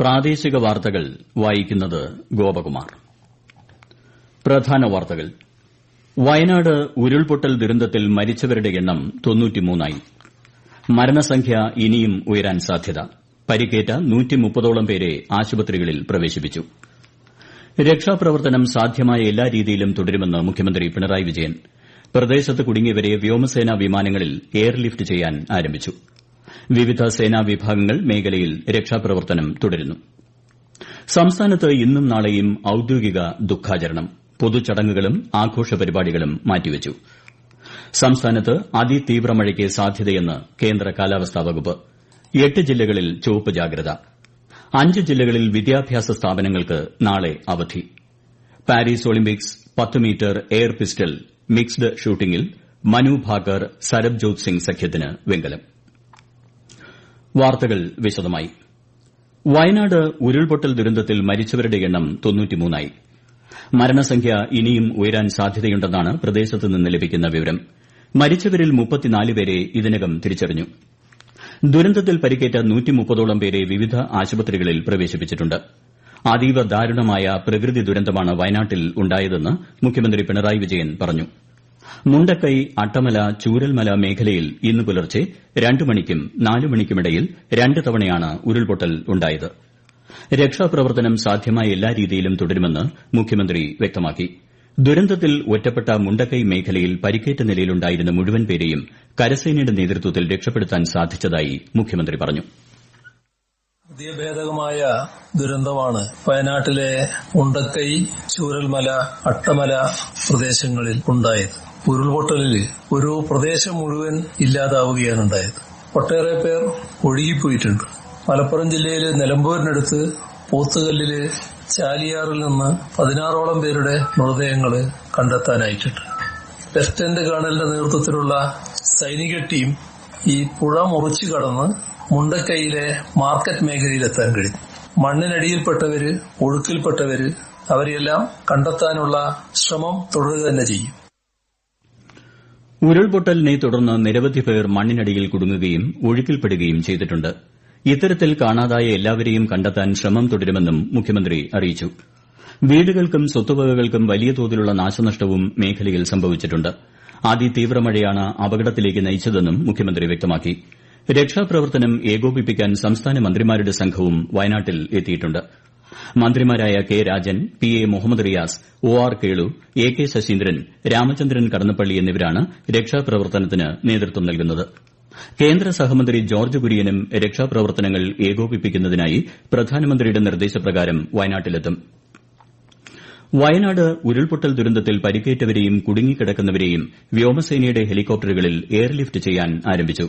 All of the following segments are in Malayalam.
പ്രാദേശിക വാർത്തകൾ വായിക്കുന്നത് ഗോപകുമാർ. പ്രധാന വാർത്തകൾ. വയനാട് ഉരുൾപൊട്ടൽ ദുരന്തത്തിൽ മരിച്ചവരുടെ എണ്ണം തൊണ്ണൂറ്റിമൂന്നായി. മരണസംഖ്യ ഇനിയും ഉയരാൻ സാധ്യത. പരിക്കേറ്റ നൂറ്റിമുപ്പതോളം പേരെ ആശുപത്രികളിൽ പ്രവേശിപ്പിച്ചു. രക്ഷാപ്രവർത്തനം സാധ്യമായ എല്ലാ രീതിയിലും തുടരുമെന്ന് മുഖ്യമന്ത്രി പിണറായി വിജയൻ. പ്രദേശത്ത് കുടുങ്ങിയവരെ വ്യോമസേനാ വിമാനങ്ങളിൽ എയർലിഫ്റ്റ് ചെയ്യാൻ ആരംഭിച്ചു. വിവിധ സേനാ വിഭാഗങ്ങൾ മേഖലയിൽ രക്ഷാപ്രവർത്തനം തുടരുന്നു. സംസ്ഥാനത്ത് ഇന്നും നാളെയും ഔദ്യോഗിക ദുഃഖാചരണം. പൊതുചടങ്ങുകളും ആഘോഷ പരിപാടികളും മാറ്റിവച്ചു. സംസ്ഥാനത്ത് അതിതീവ്ര മഴയ്ക്ക് സാധ്യതയെന്ന് കേന്ദ്ര കാലാവസ്ഥാ വകുപ്പ്. എട്ട് ജില്ലകളിൽ ചുവപ്പ് ജാഗ്രത. അഞ്ച് ജില്ലകളിൽ വിദ്യാഭ്യാസ സ്ഥാപനങ്ങൾക്ക് നാളെ അവധി. പാരീസ് ഒളിമ്പിക്സ് പത്ത് മീറ്റർ എയർ പിസ്റ്റൾ മിക്സ്ഡ് ഷൂട്ടിംഗിൽ മനു ഭാക്കർ സരബ്ജോത് സിംഗ് സഖ്യത്തിന് വെങ്കലം. വാർത്തകൾ വിശദമായി. വയനാട് ഉരുൾപൊട്ടൽ ദുരന്തത്തിൽ മരിച്ചവരുടെ എണ്ണം തൊണ്ണൂറ്റിമൂന്നായി. മരണസംഖ്യ ഇനിയും ഉയരാൻ സാധ്യതയുണ്ടെന്നാണ് പ്രദേശത്ത് നിന്ന് ലഭിക്കുന്ന വിവരം. മരിച്ചവരിൽ പേരെ ഇതിനകം തിരിച്ചറിഞ്ഞു. ദുരന്തത്തിൽ പരിക്കേറ്റ നൂറ്റിമുപ്പതോളം പേരെ വിവിധ ആശുപത്രികളിൽ പ്രവേശിപ്പിച്ചിട്ടുണ്ട്. അതീവ ദാരുണമായ പ്രകൃതി ദുരന്തമാണ് വയനാട്ടിൽ ഉണ്ടായതെന്ന് മുഖ്യമന്ത്രി പിണറായി വിജയൻ പറഞ്ഞു. മുണ്ടക്കൈ അട്ടമല ചൂരൽമല മേഖലയിൽ ഇന്ന് പുലർച്ചെ രണ്ട് മണിക്കും നാല് മണിക്കുമിടയിൽ രണ്ട് തവണയാണ് ഉരുൾപൊട്ടൽ ഉണ്ടായത്. രക്ഷാപ്രവർത്തനം സാധ്യമായ എല്ലാ രീതിയിലും തുടരുമെന്ന് മുഖ്യമന്ത്രി വ്യക്തമാക്കി. ദുരന്തത്തിൽ ഒറ്റപ്പെട്ട മുണ്ടക്കൈ മേഖലയിൽ പരിക്കേറ്റ നിലയിലുണ്ടായിരുന്ന മുഴുവൻ പേരെയും കരസേനയുടെ നേതൃത്വത്തിൽ രക്ഷപ്പെടുത്താൻ സാധിച്ചതായി മുഖ്യമന്ത്രി പറഞ്ഞു. ഹൃദയഭേദകമായ ദുരന്തമാണ് വയനാട്ടിലെ മുണ്ടക്കൈ ചൂരൽമല അട്ടമല പ്രദേശങ്ങളിൽ ഉണ്ടായത്. ഉരുൾപൊട്ടലിൽ ഒരു പ്രദേശം മുഴുവൻ ഇല്ലാതാവുകയാണ് ഉണ്ടായത്. ഒട്ടേറെ പേർ ഒഴുകിപ്പോയിട്ടുണ്ട്. മലപ്പുറം ജില്ലയിലെ നിലമ്പൂരിനടുത്ത് പോത്തുകല്ലിൽ ചാലിയാറിൽ നിന്ന് പതിനാറോളം പേരുടെ മൃതദേഹങ്ങൾ കണ്ടെത്താനായിട്ടുണ്ട്. ലഫ്റ്റനന്റ് കേണലിന്റെ നേതൃത്വത്തിലുള്ള സൈനിക ടീം ഈ പുഴ മുറിച്ചു കടന്ന് മുണ്ടക്കൈയിലെ മാർക്കറ്റ് മേഖലയിലെത്താൻ കഴിഞ്ഞു. മണ്ണിനടിയിൽപ്പെട്ടവര് ഒഴുക്കിൽപ്പെട്ടവര് അവരെയെല്ലാം കണ്ടെത്താനുള്ള ശ്രമം തുടരുക തന്നെ ചെയ്യും. ഉരുൾപൊട്ടലിനെ തുടർന്ന് നിരവധി പേർ മണ്ണിനടിയിൽ കുടുങ്ങുകയും ഒഴുക്കിൽപ്പെടുകയും ചെയ്തിട്ടുണ്ട്. ഇത്തരത്തിൽ കാണാതായ എല്ലാവരെയും കണ്ടെത്താൻ ശ്രമം തുടരുമെന്നും മുഖ്യമന്ത്രി അറിയിച്ചു. വീടുകൾക്കും സ്വത്തുവകകൾക്കും വലിയ തോതിലുള്ള നാശനഷ്ടവും മേഖലയിൽ സംഭവിച്ചിട്ടുണ്ട്. അതിതീവ്ര മഴയാണ് അപകടത്തിലേക്ക് നയിച്ചതെന്നും മുഖ്യമന്ത്രി വ്യക്തമാക്കി. രക്ഷാപ്രവർത്തനം ഏകോപിപ്പിക്കാൻ സംസ്ഥാന മന്ത്രിമാരുടെ സംഘവും വയനാട്ടിൽ എത്തിയിട്ടുണ്ട്. മന്ത്രിമാരായ K Rajan P A Muhammad Riyas O R Kelu A K Saseendran Ramachandran Kadannappally എന്നിവരാണ് രക്ഷാപ്രവർത്തനത്തിന് നേതൃത്വം നൽകുന്നത്. കേന്ദ്ര സഹമന്ത്രി ജോർജ് കുര്യനും രക്ഷാപ്രവർത്തനങ്ങൾ ഏകോപിപ്പിക്കുന്നതിനായി പ്രധാനമന്ത്രിയുടെ നിർദ്ദേശപ്രകാരം വയനാട്ടിലെത്തും. വയനാട് ഉരുൾപൊട്ടൽ ദുരന്തത്തിൽ പരിക്കേറ്റവരെയും കുടുങ്ങിക്കിടക്കുന്നവരെയും വ്യോമസേനയുടെ ഹെലികോപ്റ്ററുകളിൽ എയർലിഫ്റ്റ് ചെയ്യാൻ ആരംഭിച്ചു.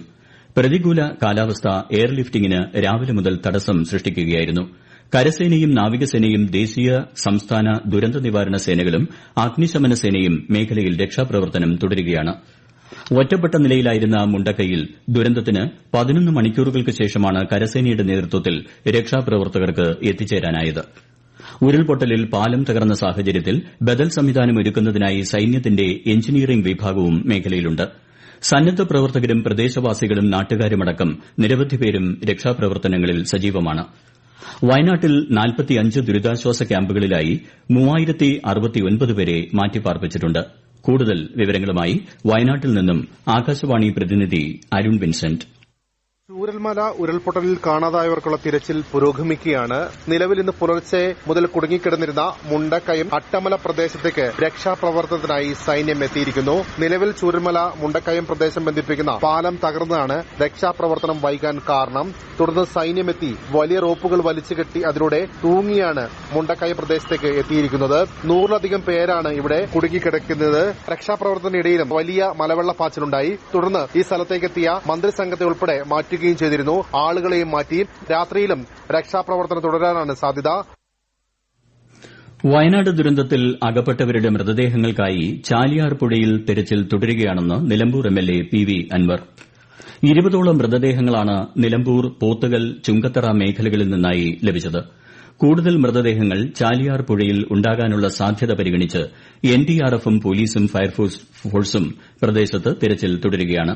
പ്രതികൂല കാലാവസ്ഥ എയർലിഫ്റ്റിംഗിന് രാവിലെ മുതൽ തടസ്സം സൃഷ്ടിക്കുകയായിരുന്നു. കരസേനയും നാവികസേനയും ദേശീയ സംസ്ഥാന ദുരന്ത നിവാരണ സേനകളും അഗ്നിശമന സേനയും മേഖലയിൽ രക്ഷാപ്രവർത്തനം തുടരുകയാണ്. ഒറ്റപ്പെട്ട നിലയിലായിരുന്ന മുണ്ടക്കൈയിൽ ദുരന്തത്തിന് പതിനൊന്ന് മണിക്കൂറുകൾക്ക് ശേഷമാണ് കരസേനയുടെ നേതൃത്വത്തിൽ രക്ഷാപ്രവർത്തകർക്ക് എത്തിച്ചേരാനായത്. ഉരുൾപൊട്ടലിൽ പാലം തകർന്ന സാഹചര്യത്തിൽ ബദൽ സംവിധാനം ഒരുക്കുന്നതിനായി സൈന്യത്തിന്റെ എഞ്ചിനീയറിംഗ് വിഭാഗവും മേഖലയിലുണ്ട്. സന്നദ്ധ പ്രവർത്തകരും പ്രദേശവാസികളും നാട്ടുകാരുമടക്കം നിരവധി പേരും രക്ഷാപ്രവർത്തനങ്ങളിൽ സജീവമാണ്. വയനാട്ടിൽ നാൽപ്പത്തിയഞ്ച് ദുരിതാശ്വാസ ക്യാമ്പുകളിലായി പേരെ മാറ്റിപ്പാർപ്പിച്ചിട്ടുണ്ട്. കൂടുതൽ വിവരങ്ങളുമായി വയനാട്ടിൽ നിന്നും ആകാശവാണി പ്രതിനിധി അരുൺ വിൻസെന്റ്. ചൂരൽമല ഉരുൾപൊട്ടലിൽ കാണാതായവർക്കുള്ള തിരച്ചിൽ പുരോഗമിക്കുകയാണ്. നിലവിൽ ഇന്ന് പുലർച്ചെ മുതൽ കുടുങ്ങിക്കിടന്നിരുന്ന മുണ്ടക്കയം അട്ടമല പ്രദേശത്തേക്ക് രക്ഷാപ്രവർത്തനത്തിനായി സൈന്യം എത്തിയിരിക്കുന്നു. നിലവിൽ ചൂരൽമല മുണ്ടക്കയം പ്രദേശം ബന്ധിപ്പിക്കുന്ന പാലം തകർന്നതാണ് രക്ഷാപ്രവർത്തനം വൈകാൻ കാരണം. തുടർന്ന് സൈന്യമെത്തി വലിയ റോപ്പുകൾ വലിച്ചു കെട്ടി അതിലൂടെ തൂങ്ങിയാണ് മുണ്ടക്കയം പ്രദേശത്തേക്ക് എത്തിയിരിക്കുന്നത്. നൂറിലധികം പേരാണ് ഇവിടെ കുടുങ്ങിക്കിടക്കുന്നത്. രക്ഷാപ്രവർത്തനത്തിനിടയിലും വലിയ മലവെള്ളപ്പാച്ചിലുണ്ടായി. തുടർന്ന് ഈ സ്ഥലത്തേക്കെത്തിയ മന്ത്രിസംഘത്തെ ഉൾപ്പെടെ മാറ്റി മാറ്റുകയും ചെയ്തിരുന്നു. ആളുകളെയും മാറ്റി രാത്രിയിലും രക്ഷാപ്രവർത്തനം തുടരാനാണ് സാധ്യത. വയനാട് ദുരന്തത്തിൽ അകപ്പെട്ടവരുടെ മൃതദേഹങ്ങൾക്കായി ചാലിയാർ പുഴയിൽ തെരച്ചിൽ തുടരുകയാണെന്ന് Nilambur MLA P V Anvar. ഇരുപതോളം മൃതദേഹങ്ങളാണ് നിലമ്പൂർ പോത്തുകൽ ചുങ്കത്തറ മേഖലകളിൽ നിന്നായി ലഭിച്ചത്. കൂടുതൽ മൃതദേഹങ്ങൾ ചാലിയാർ പുഴയിൽ ഉണ്ടാകാനുള്ള സാധ്യത പരിഗണിച്ച് എൻഡിആർഎഫും പോലീസും ഫയർഫോഴ്സും പ്രദേശത്ത് തെരച്ചിൽ തുടരുകയാണ്.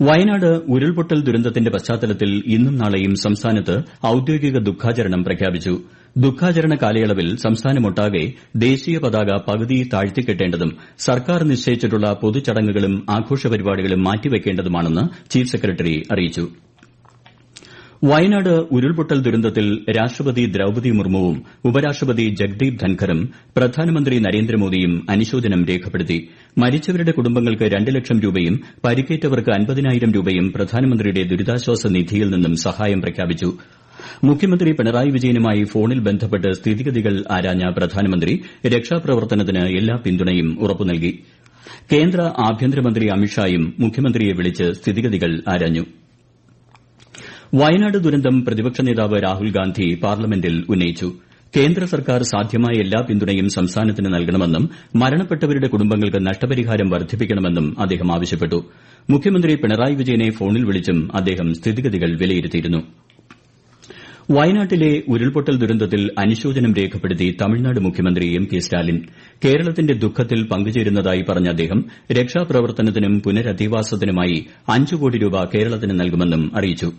വയനാട് ഉരുൾപൊട്ടൽ ദുരന്തത്തിന്റെ പശ്ചാത്തലത്തിൽ ഇന്നും നാളെയും സംസ്ഥാനത്ത് ഔദ്യോഗിക ദുഃഖാചരണം പ്രഖ്യാപിച്ചു. ദുഃഖാചരണ കാലയളവിൽ സംസ്ഥാനമൊട്ടാകെ ദേശീയ പതാക പകുതി താഴ്ത്തിക്കെട്ടേണ്ടതും സർക്കാർ നിശ്ചയിച്ചിട്ടുള്ള പൊതുചടങ്ങുകളും ആഘോഷ പരിപാടികളും മാറ്റിവയ്ക്കേണ്ടതുമാണെന്ന് ചീഫ് സെക്രട്ടറി അറിയിച്ചു. വയനാട് ഉരുൾപൊട്ടൽ ദുരന്തത്തിൽ രാഷ്ട്രപതി ദ്രൌപതി മുർമുവും ഉപരാഷ്ട്രപതി ജഗ്ദീപ് ധൻഖറും പ്രധാനമന്ത്രി നരേന്ദ്രമോദിയും അനുശോചനം രേഖപ്പെടുത്തി. മരിച്ചവരുടെ കുടുംബങ്ങൾക്ക് രണ്ട് ലക്ഷം രൂപയും പരിക്കേറ്റവർക്ക് അൻപതിനായിരം രൂപയും പ്രധാനമന്ത്രിയുടെ ദുരിതാശ്വാസ നിധിയിൽ നിന്നും സഹായം പ്രഖ്യാപിച്ചു. മുഖ്യമന്ത്രി പിണറായി വിജയനുമായി ഫോണിൽ ബന്ധപ്പെട്ട് സ്ഥിതിഗതികൾ ആരാഞ്ഞ പ്രധാനമന്ത്രി രക്ഷാപ്രവർത്തനത്തിന് എല്ലാ പിന്തുണയും ഉറപ്പു നൽകി. കേന്ദ്ര ആഭ്യന്തരമന്ത്രി അമിത്ഷായും മുഖ്യമന്ത്രിയെ വിളിച്ച് സ്ഥിതിഗതികൾ ആരാഞ്ഞു. വയനാട് ദുരന്തം പ്രതിപക്ഷ നേതാവ് രാഹുൽഗാന്ധി പാർലമെന്റിൽ ഉന്നയിച്ചു. കേന്ദ്ര സർക്കാർ സാധ്യമായ എല്ലാ പിന്തുണയും സംസ്ഥാനത്തിന് നൽകണമെന്നും മരണപ്പെട്ടവരുടെ കുടുംബങ്ങൾക്ക് നഷ്ടപരിഹാരം വർദ്ധിപ്പിക്കണമെന്നും അദ്ദേഹം ആവശ്യപ്പെട്ടു. മുഖ്യമന്ത്രി പിണറായി വിജയനെ ഫോണിൽ വിളിച്ചും അദ്ദേഹം സ്ഥിതിഗതികൾ വിലയിരുത്തിയിരുന്നു. വയനാട്ടിലെ ഉരുൾപൊട്ടൽ ദുരന്തത്തിൽ അനുശോചനം രേഖപ്പെടുത്തി തമിഴ്നാട് മുഖ്യമന്ത്രി എം കെ സ്റ്റാലിൻ. കേരളത്തിന്റെ ദുഃഖത്തിൽ പങ്കുചേരുന്നതായി പറഞ്ഞ അദ്ദേഹം രക്ഷാപ്രവർത്തനത്തിനും പുനരധിവാസത്തിനുമായി അഞ്ച് കോടി രൂപ കേരളത്തിന് നൽകുമെന്നും അറിയിച്ചു.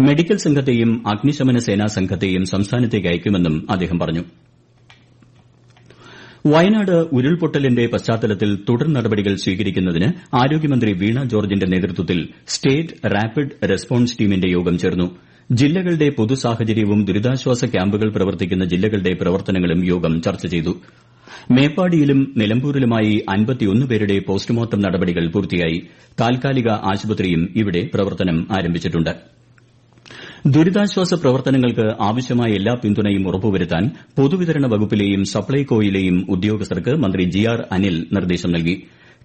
മെഡിക്കൽ സംഘത്തെയും അഗ്നിശമന സേനാ സംഘത്തെയും സംസ്ഥാനത്തേക്ക് അയക്കുമെന്നും അദ്ദേഹം പറഞ്ഞു. വയനാട് ഉരുൾപൊട്ടലിന്റെ പശ്ചാത്തലത്തിൽ തുടർ നടപടികൾ സ്വീകരിക്കുന്നതിന് ആരോഗ്യമന്ത്രി വീണ ജോർജിന്റെ നേതൃത്വത്തിൽ സ്റ്റേറ്റ് റാപ്പിഡ് റെസ്പോൺസ് ടീമിന്റെ യോഗം ചേർന്നു. ജില്ലകളുടെ പൊതു സാഹചര്യവും ദുരിതാശ്വാസ ക്യാമ്പുകൾ പ്രവർത്തിക്കുന്ന ജില്ലകളുടെ പ്രവർത്തനങ്ങളും യോഗം ചർച്ച ചെയ്തു. മേപ്പാടിയിലും നിലമ്പൂരിലുമായി പേരുടെ പോസ്റ്റ്മോർട്ടം നടപടികൾ പൂർത്തിയായി. താൽക്കാലിക ആശുപത്രിയും ഇവിടെ പ്രവർത്തനം ആരംഭിച്ചിട്ടുണ്ട്. ദുരിതാശ്വാസ പ്രവർത്തനങ്ങൾക്ക് ആവശ്യമായ എല്ലാ പിന്തുണയും ഉറപ്പുവരുത്താൻ പൊതുവിതരണ വകുപ്പിലെയും സപ്ലൈകോയിലെയും ഉദ്യോഗസ്ഥർക്ക് മന്ത്രി ജി ആർ അനിൽ നിർദ്ദേശം നൽകി.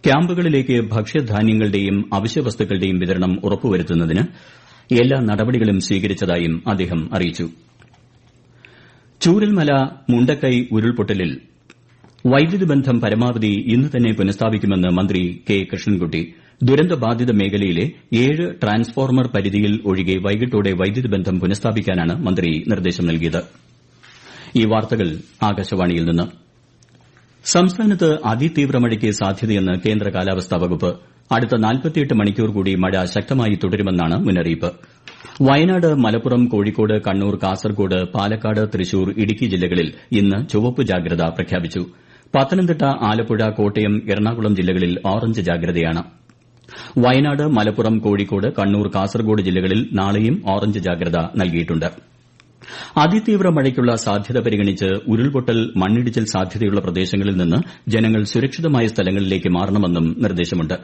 ക്യാമ്പുകളിലേക്ക് ഭക്ഷ്യധാന്യങ്ങളുടെയും അവശ്യവസ്തുക്കളുടെയും വിതരണം ഉറപ്പുവരുത്തുന്നതിന് എല്ലാ നടപടികളും സ്വീകരിച്ചതായും അദ്ദേഹം അറിയിച്ചു. ചൂരൽമല മുണ്ടക്കൈ ഉരുൾപൊട്ടലിൽ വൈദ്യുതി ബന്ധം പരമാവധി ഇന്ന് തന്നെ പുനഃസ്ഥാപിക്കുമെന്ന് മന്ത്രി കെ കൃഷ്ണൻകുട്ടി. ദുരന്തബാധിത മേഖലയിലെ ഏഴ് ട്രാൻസ്ഫോർമർ പരിധിയിൽ ഒഴികെ വൈകിട്ടോടെ വൈദ്യുതി ബന്ധം പുനഃസ്ഥാപിക്കാനാണ് മന്ത്രി നിർദ്ദേശം നൽകിയത്. സംസ്ഥാനത്ത് അതിതീവ്ര മഴയ്ക്ക് സാധ്യതയെന്ന് കേന്ദ്ര കാലാവസ്ഥാ വകുപ്പ്. അടുത്ത നാൽപ്പത്തിയെട്ട് മണിക്കൂർ കൂടി മഴ ശക്തമായി തുടരുമെന്നാണ് മുന്നറിയിപ്പ്. വയനാട് മലപ്പുറം കോഴിക്കോട് കണ്ണൂർ കാസർകോട് പാലക്കാട് തൃശൂർ ഇടുക്കി ജില്ലകളിൽ ഇന്ന് ചുവപ്പ് ജാഗ്രത പ്രഖ്യാപിച്ചു. പത്തനംതിട്ട ആലപ്പുഴ കോട്ടയം എറണാകുളം ജില്ലകളിൽ ഓറഞ്ച് ജാഗ്രതയാണ്. വയനാട് മലപ്പുറം കോഴിക്കോട് കണ്ണൂർ കാസർഗോഡ് ജില്ലകളിൽ നാളെയും ഓറഞ്ച് ജാഗ്രത നൽകിയിട്ടുണ്ട്. അതിതീവ്ര മഴയ്ക്കുള്ള സാധ്യത പരിഗണിച്ച് ഉരുൾപൊട്ടൽ മണ്ണിടിച്ചിൽ സാധ്യതയുള്ള പ്രദേശങ്ങളിൽ നിന്ന് ജനങ്ങൾ സുരക്ഷിതമായ സ്ഥലങ്ങളിലേക്ക് മാറണമെന്നും നിർദ്ദേശമുണ്ട്.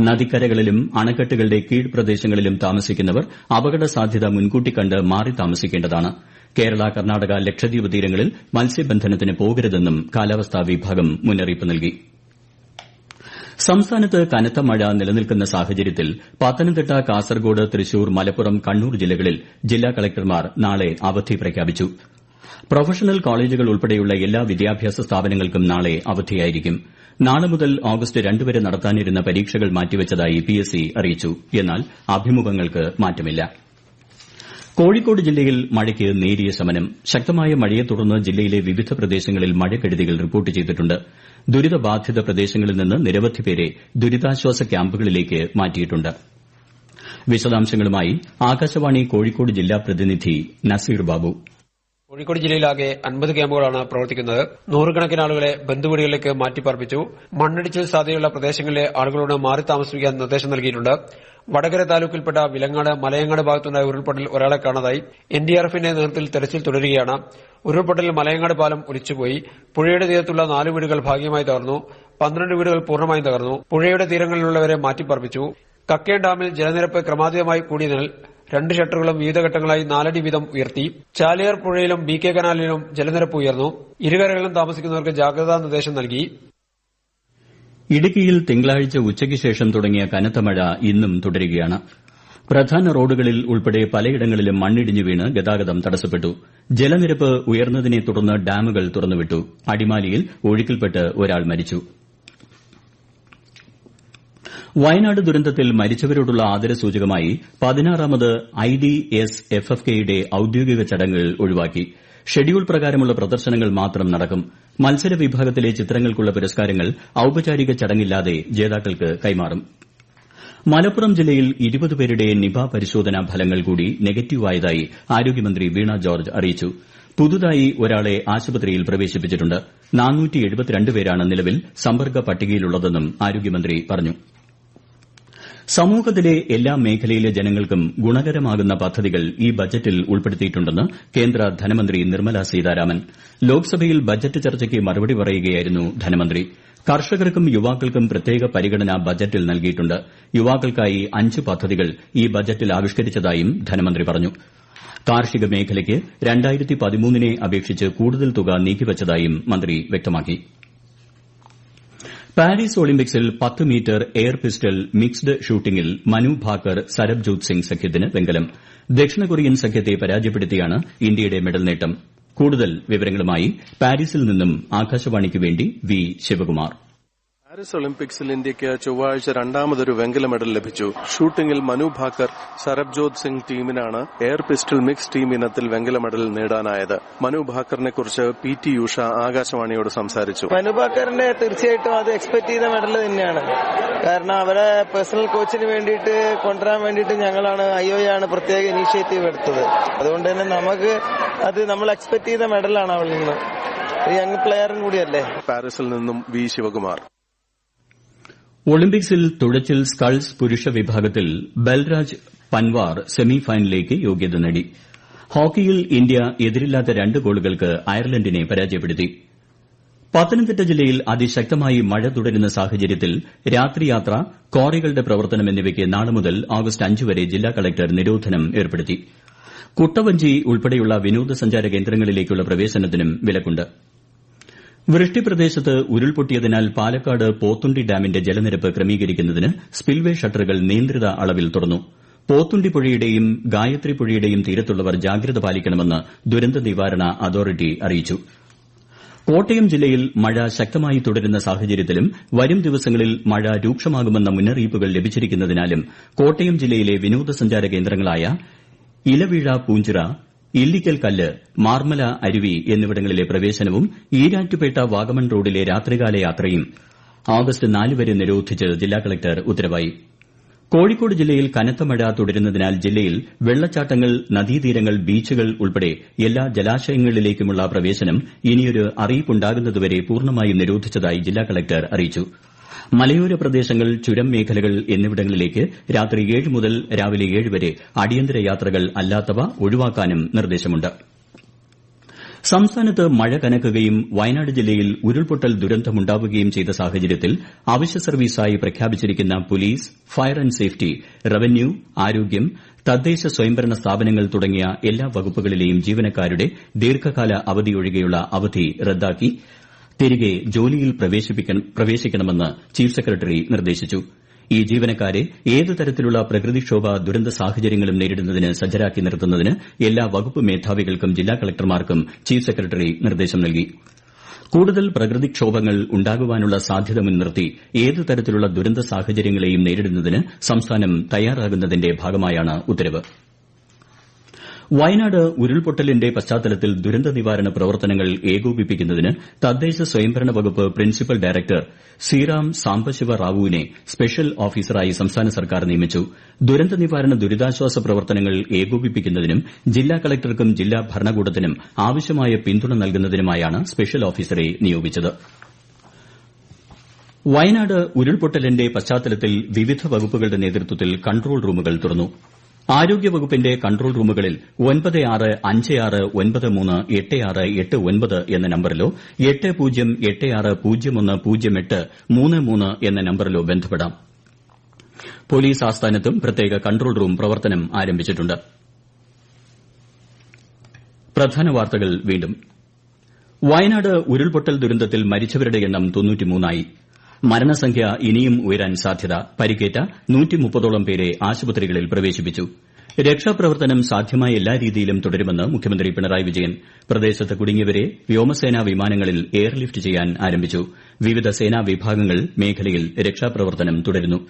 നദിക്കരകളിലും അണക്കെട്ടുകളുടെ കീഴ്പ്രദേശങ്ങളിലും താമസിക്കുന്നവർ അപകട സാധ്യത മുൻകൂട്ടി കണ്ട് മാറി താമസിക്കേണ്ടതാണ്. കേരള കർണാടക ലക്ഷദ്വീപ് തീരങ്ങളിൽ മത്സ്യബന്ധനത്തിന് പോകരുതെന്നും കാലാവസ്ഥാ വിഭാഗം മുന്നറിയിപ്പ് നൽകി. സംസ്ഥാനത്ത് കനത്ത മഴ നിലനിൽക്കുന്ന സാഹചര്യത്തിൽ പത്തനംതിട്ട കാസർഗോഡ് തൃശൂർ മലപ്പുറം കണ്ണൂർ ജില്ലകളിൽ ജില്ലാ കളക്ടർമാർ നാളെ അവധി പ്രഖ്യാപിച്ചു. പ്രൊഫഷണൽ കോളേജുകൾ ഉൾപ്പെടെയുള്ള എല്ലാ വിദ്യാഭ്യാസ സ്ഥാപനങ്ങൾക്കും നാളെ അവധിയായിരിക്കും. നാളെ മുതൽ ഓഗസ്റ്റ് രണ്ട് വരെ നടത്താനിരുന്ന പരീക്ഷകൾ മാറ്റിവച്ചതായി പിഎസ്സി അറിയിച്ചു. എന്നാൽ അഭിമുഖങ്ങൾക്ക് മാറ്റമില്ല. കോഴിക്കോട് ജില്ലയിൽ മഴയ്ക്ക് നേരിയ ശമനം. ശക്തമായ മഴയെ തുടർന്ന് ജില്ലയിലെ വിവിധ പ്രദേശങ്ങളിൽ മഴക്കെടുതികൾ റിപ്പോർട്ട് ചെയ്തിട്ടുണ്ട്. ദുരിതബാധിത പ്രദേശങ്ങളിൽ നിന്ന് നിരവധി പേരെ ദുരിതാശ്വാസ ക്യാമ്പുകളിലേക്ക് മാറ്റിയിട്ടുണ്ട്. വിശദാംശങ്ങളുമായി ആകാശവാണി കോഴിക്കോട് ജില്ലാ പ്രതിനിധി നസീർ ബാബു. കോഴിക്കോട് ജില്ലയിലാകെ അൻപത് ക്യാമ്പുകളാണ് പ്രവർത്തിക്കുന്നത്. നൂറുകണക്കിന് ആളുകളെ ബന്ധുവീടുകളിലേക്ക് മാറ്റിപ്പാർപ്പിച്ചു. മണ്ണിടിച്ചിൽ സാധ്യതയുള്ള പ്രദേശങ്ങളിലെ ആളുകളോട് മാറി താമസിപ്പിക്കാൻ നിർദ്ദേശം നൽകിയിട്ടുണ്ട്. വടകര താലൂക്കിൽപ്പെട്ട വിലങ്ങാട് മലയങ്ങാട് ഭാഗത്തുണ്ടായ ഉരുൾപൊട്ടൽ ഒരാളെ കാണാതായി. എൻഡിആർഎഫിന്റെ നേതൃത്വത്തിൽ തെരച്ചിൽ തുടരുകയാണ്. ഉരുൾപൊട്ടലിൽ മലയങ്ങാട് പാലം ഒലിച്ചുപോയി. പുഴയുടെ തീരത്തുള്ള നാല് വീടുകൾ ഭാഗ്യമായി തകർന്നു. പന്ത്രണ്ട് വീടുകൾ പൂർണമായും തകർന്നു. പുഴയുടെ തീരങ്ങളിലുള്ളവരെ മാറ്റിപ്പാർപ്പിച്ചു. കക്കയം ഡാമിൽ ജലനിരപ്പ് ക്രമാതീതമായി കൂടിയതിനാൽ രണ്ട് ഷട്ടറുകളും വിവിധ ഘട്ടങ്ങളായി നാലടി വീതം ഉയർത്തി. ചാലിയാർ പുഴയിലും ബി കെ കനാലിലും ജലനിരപ്പ് ഉയർന്നു. ഇരുകരകളിലും താമസിക്കുന്നവർക്ക് ജാഗ്രതാ നിർദ്ദേശം നൽകി. ഇടുക്കിയിൽ തിങ്കളാഴ്ച ഉച്ചയ്ക്ക് ശേഷം തുടങ്ങിയ കനത്ത മഴ ഇന്നും തുടരുകയാണ്. പ്രധാന റോഡുകളിൽ ഉൾപ്പെടെ പലയിടങ്ങളിലും മണ്ണിടിഞ്ഞു വീണ് ഗതാഗതം തടസ്സപ്പെട്ടു. ജലനിരപ്പ് ഉയർന്നതിനെ തുടർന്ന് ഡാമുകൾ തുറന്നുവിട്ടു. അടിമാലിയിൽ ഒഴുക്കിൽപ്പെട്ട് ഒരാൾ മരിച്ചു. വയനാട് ദുരന്തത്തിൽ മരിച്ചവരോടുള്ള ആദരസൂചകമായി പതിനാറാമത് കെയുടെ ഔദ്യോഗിക ചടങ്ങുകൾ ഒഴിവാക്കി. ഷെഡ്യൂൾ പ്രകാരമുള്ള പ്രദർശനങ്ങൾ മാത്രം നടക്കും. മത്സര വിഭാഗത്തിലെ ചിത്രങ്ങൾക്കുള്ള പുരസ്കാരങ്ങൾ ഔപചാരിക ചടങ്ങില്ലാതെ ജേതാക്കൾക്ക് കൈമാറും. മലപ്പുറം ജില്ലയിൽ ഇരുപത് പേരുടെ നിപ പരിശോധനാ ഫലങ്ങൾ കൂടി നെഗറ്റീവായതായി ആരോഗ്യമന്ത്രി വീണ ജോർജ് അറിയിച്ചു. പുതുതായി ഒരാളെ ആശുപത്രിയിൽ പ്രവേശിപ്പിച്ചിട്ടുണ്ട്. പേരാണ് നിലവിൽ സമ്പർക്ക പട്ടികയിലുള്ളതെന്നും ആരോഗ്യമന്ത്രി പറഞ്ഞു. സമൂഹത്തിലെ എല്ലാ മേഖലയിലെ ജനങ്ങൾക്കും ഗുണകരമാകുന്ന പദ്ധതികൾ ഈ ബജറ്റിൽ ഉൾപ്പെടുത്തിയിട്ടുണ്ടെന്ന് കേന്ദ്ര ധനമന്ത്രി നിർമ്മല സീതാരാമൻ. ലോക്സഭയിൽ ബജറ്റ് ചർച്ചയ്ക്ക് മറുപടി പറയുകയായിരുന്നു ധനമന്ത്രി. കർഷകർക്കും യുവാക്കൾക്കും പ്രത്യേക പരിഗണന ബജറ്റിൽ നൽകിയിട്ടുണ്ട്. യുവാക്കൾക്കായി അഞ്ച് പദ്ധതികൾ ഈ ബജറ്റിൽ ആവിഷ്കരിച്ചതായും ധനമന്ത്രി പറഞ്ഞു. കാർഷിക മേഖലയ്ക്ക് അപേക്ഷിച്ച് കൂടുതൽ തുക നീക്കിവച്ചതായും മന്ത്രി വ്യക്തമാക്കി. പാരീസ് ഒളിമ്പിക്സിൽ പത്ത് മീറ്റർ എയർ പിസ്റ്റൾ മിക്സ്ഡ് ഷൂട്ടിംഗിൽ മനു ഭാക്കർ സരബ്ജോത് സിംഗ് സഖ്യത്തിന് വെങ്കലം. ദക്ഷിണ കൊറിയൻ സഖ്യത്തെ പരാജയപ്പെടുത്തിയാണ് ഇന്ത്യയുടെ മെഡൽ നേട്ടം. കൂടുതൽ വിവരങ്ങളുമായി പാരീസിൽ നിന്നും ആകാശവാണിക്കുവേണ്ടി വി ശിവകുമാർ. പാരീസ് ഒളിമ്പിക്സിൽ ഇന്ത്യയ്ക്ക് ചൊവ്വാഴ്ച രണ്ടാമതൊരു വെങ്കല മെഡൽ ലഭിച്ചു. ഷൂട്ടിംഗിൽ മനു ഭാക്കർ സരബ്ജോത് സിംഗ് ടീമിനാണ് എയർ പിസ്റ്റൾ മിക്സ് ടീം ഇനത്തിൽ വെങ്കല മെഡൽ നേടാനായത്. മനു ഭാക്കറിനെ കുറിച്ച് പി ടി ഉഷ ആകാശവാണിയോട് സംസാരിച്ചു. മനു ഭാക്കറിന്റെ തീർച്ചയായിട്ടും അത് എക്സ്പെക്ട് ചെയ്ത മെഡൽ തന്നെയാണ്. കാരണം അവരെ പേഴ്സണൽ കോച്ചിന് വേണ്ടിയിട്ട് കൊണ്ടുവരാൻ വേണ്ടിയിട്ട് ഞങ്ങളാണ് ഐ ഒ ആണ് പ്രത്യേക ഇനീഷ്യേറ്റീവ് എടുത്തത്. അതുകൊണ്ട് തന്നെ നമുക്ക് അത് നമ്മൾ എക്സ്പെക്ട് ചെയ്ത മെഡലാണ് അവളിൽ നിന്ന് യങ് പ്ലെയറും കൂടിയല്ലേ? പാരീസിൽ നിന്നും വി ശിവകുമാർ. ഒളിമ്പിക്സിൽ തുഴച്ചിൽ സ്കൾസ് പുരുഷ വിഭാഗത്തിൽ ബൽരാജ് പൻവാർ സെമി ഫൈനലിലേക്ക് യോഗ്യത നേടി. ഹോക്കിയിൽ ഇന്ത്യ എതിരില്ലാത്ത രണ്ട് ഗോളുകൾക്ക് അയർലന്റിനെ പരാജയപ്പെടുത്തി. പത്തനംതിട്ട ജില്ലയിൽ അതിശക്തമായി മഴ തുടരുന്ന സാഹചര്യത്തിൽ രാത്രിയാത്ര ക്വാറികളുടെ പ്രവർത്തനം എന്നിവയ്ക്ക് നാളെ മുതൽ ആഗസ്റ്റ് അഞ്ച് വരെ ജില്ലാ കളക്ടർ നിരോധനം ഏർപ്പെടുത്തി. കുട്ടവഞ്ചി ഉൾപ്പെടെയുള്ള വിനോദസഞ്ചാര കേന്ദ്രങ്ങളിലേക്കുള്ള പ്രവേശനത്തിനും വിലക്കുണ്ട് വൃഷ്ടിപ്രദേശത്ത് ഉരുൾപൊട്ടിയതിനാൽ പാലക്കാട് പോത്തുണ്ടി ഡാമിന്റെ ജലനിരപ്പ് ക്രമീകരിക്കുന്നതിന് സ്പിൽവേ ഷട്ടറുകൾ നിയന്ത്രിത അളവിൽ തുറന്നു. പോത്തുണ്ടി പുഴയുടെയും ഗായത്രി പുഴയുടെയും തീരത്തുള്ളവർ ജാഗ്രത പാലിക്കണമെന്ന് ദുരന്ത നിവാരണ അതോറിറ്റി അറിയിച്ചു. കോട്ടയം ജില്ലയിൽ മഴ ശക്തമായി തുടരുന്ന സാഹചര്യത്തിലും വരും ദിവസങ്ങളിൽ മഴ രൂക്ഷമാകുമെന്ന മുന്നറിയിപ്പുകൾ ലഭിച്ചിരിക്കുന്നതിനാലും കോട്ടയം ജില്ലയിലെ വിനോദസഞ്ചാര കേന്ദ്രങ്ങളായ ഇലവീഴ പൂഞ്ചിറ ഇല്ലിക്കൽ കല്ല് മാർമല അരുവി എന്നിവിടങ്ങളിലെ പ്രവേശനവും ഈരാറ്റുപേട്ട വാഗമൺ റോഡിലെ രാത്രികാല യാത്രയും ആഗസ്റ്റ് നാല് വരെ നിരോധിച്ച് ജില്ലാ കളക്ടർ ഉത്തരവായി. കോഴിക്കോട് ജില്ലയിൽ കനത്ത മഴ തുടരുന്നതിനാൽ ജില്ലയിൽ വെള്ളച്ചാട്ടങ്ങൾ നദീതീരങ്ങൾ ബീച്ചുകൾ ഉൾപ്പെടെ എല്ലാ ജലാശയങ്ങളിലേക്കുമുള്ള പ്രവേശനം ഇനിയൊരു അറിയിപ്പുണ്ടാകുന്നതുവരെ പൂർണമായും നിരോധിച്ചതായി ജില്ലാ കളക്ടർ അറിയിച്ചു. മലയോര പ്രദേശങ്ങൾ ചുരം മേഖലകൾ എന്നിവിടങ്ങളിലേക്ക് രാത്രി ഏഴ് മുതൽ രാവിലെ ഏഴ് വരെ അടിയന്തര യാത്രകൾ അല്ലാത്തവ ഒഴിവാക്കാനും നിർദ്ദേശമുണ്ട്. സംസ്ഥാനത്ത് മഴ കനക്കുകയും വയനാട് ജില്ലയിൽ ഉരുൾപൊട്ടൽ ദുരന്തമുണ്ടാവുകയും ചെയ്ത സാഹചര്യത്തിൽ അവശ്യ സർവീസായി പ്രഖ്യാപിച്ചിരിക്കുന്ന police fire and safety revenue ആരോഗ്യം തദ്ദേശ സ്വയംഭരണ സ്ഥാപനങ്ങൾ തുടങ്ങിയ എല്ലാ വകുപ്പുകളിലെയും ജീവനക്കാരുടെ ദീർഘകാല അവധിയൊഴികെയുള്ള അവധി റദ്ദാക്കി. തിരികെ ജോലിയിൽ പ്രവേശിക്കണമെന്ന് ചീഫ് സെക്രട്ടറി നിർദ്ദേശിച്ചു. ഈ ജീവനക്കാരെ ഏത് തരത്തിലുള്ള പ്രകൃതിക്ഷോഭ ദുരന്ത സാഹചര്യങ്ങളും നേരിടുന്നതിന് സജ്ജരാക്കി നിർത്തുന്നതിന് എല്ലാ വകുപ്പ് മേധാവികൾക്കും ജില്ലാ കളക്ടർമാർക്കും ചീഫ് സെക്രട്ടറി നിർദ്ദേശം നൽകി. കൂടുതൽ പ്രകൃതിക്ഷോഭങ്ങൾ ഉണ്ടാകുവാനുള്ള സാധ്യത മുൻനിർത്തി ഏത് തരത്തിലുള്ള ദുരന്ത സാഹചര്യങ്ങളെയും നേരിടുന്നതിന് സംസ്ഥാനം തയ്യാറാകുന്നതിന്റെ ഭാഗമായാണ് ഉത്തരവ്. വയനാട് ഉരുൾപൊട്ടലിന്റെ പശ്ചാത്തലത്തിൽ ദുരന്ത നിവാരണ പ്രവർത്തനങ്ങൾ ഏകോപിപ്പിക്കുന്നതിന് തദ്ദേശ സ്വയംഭരണ വകുപ്പ് പ്രിൻസിപ്പൽ ഡയറക്ടർ സീറാം സാംബശിവ റാവുവിനെ സ്പെഷ്യൽ ഓഫീസറായി സംസ്ഥാന സർക്കാർ നിയമിച്ചു. ദുരന്ത നിവാരണ ദുരിതാശ്വാസ പ്രവർത്തനങ്ങൾ ഏകോപിപ്പിക്കുന്നതിനും ജില്ലാ കളക്ടർക്കും ജില്ലാ ഭരണകൂടത്തിനും ആവശ്യമായ പിന്തുണ നൽകുന്നതിനുമായാണ് സ്പെഷ്യൽ ഓഫീസറെ നിയോഗിച്ചത്. വയനാട് ഉരുൾപൊട്ടലിന്റെ പശ്ചാത്തലത്തിൽ വിവിധ വകുപ്പുകളുടെ നേതൃത്വത്തിൽ കൺട്രോൾ റൂമുകൾ തുറന്നു. ആരോഗ്യവകുപ്പിന്റെ കൺട്രോൾ റൂമുകളിൽ എന്ന നമ്പറിലോ എട്ട് പൂജ്യം എട്ട് ആറ് പൂജ്യം ഒന്ന് പൂജ്യം എട്ട് മൂന്ന് മൂന്ന് എന്ന നമ്പറിലോ ബന്ധപ്പെടാം. പോലീസ് ആസ്ഥാനത്തും പ്രത്യേക കൺട്രോൾ റൂം പ്രവർത്തനം ആരംഭിച്ചിട്ടുണ്ട്. വയനാട് ഉരുൾപൊട്ടൽ ദുരന്തത്തിൽ മരിച്ചവരുടെ എണ്ണം തൊണ്ണൂറ്റിമൂന്നായി. മരണസംഖ്യ ഇനിയും ഉയരാൻ സാധ്യത പരിക്കേറ്റ നൂറ്റിമുപ്പതോളം പേരെ ആശുപത്രികളിൽ പ്രവേശിപ്പിച്ചു. രക്ഷാപ്രവർത്തനം സാധ്യമായ എല്ലാ രീതിയിലും തുടരുമെന്ന് മുഖ്യമന്ത്രി പിണറായി വിജയൻ പ്രദേശത്ത് കുടുങ്ങിയവരെ വ്യോമസേനാ വിമാനങ്ങളിൽ എയർലിഫ്റ്റ് ചെയ്യാൻ ആരംഭിച്ചു. വിവിധ സേനാ വിഭാഗങ്ങൾ മേഖലയിൽ രക്ഷാപ്രവർത്തനം തുടരുന്നു.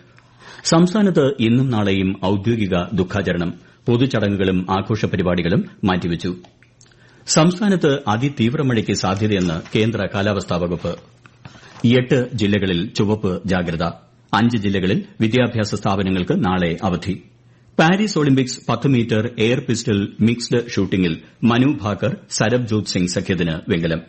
സംസ്ഥാനത്ത് ഇന്നും നാളെയും ഔദ്യോഗിക ദുഃഖാചരണം. പൊതുചടങ്ങുകളും ആഘോഷ പരിപാടികളും മാറ്റിവച്ചു. സംസ്ഥാനത്ത് അതിതീവ്ര മഴയ്ക്ക് സാധ്യതയെന്ന് കേന്ദ്ര കാലാവസ്ഥാ വകുപ്പ്. എട്ട് ജില്ലകളിൽ ചുവപ്പ് ജാഗ്രത അഞ്ച് ജില്ലകളിൽ വിദ്യാഭ്യാസ സ്ഥാപനങ്ങൾക്ക് നാളെ അവധി. പാരീസ് ഒളിമ്പിക്സ് പത്ത് മീറ്റർ എയർ പിസ്റ്റൾ മിക്സ്ഡ് ഷൂട്ടിംഗിൽ മനു ഭാക്കർ സരബ്ജോത് സിംഗ് സഖ്യത്തിന് വെങ്കലം.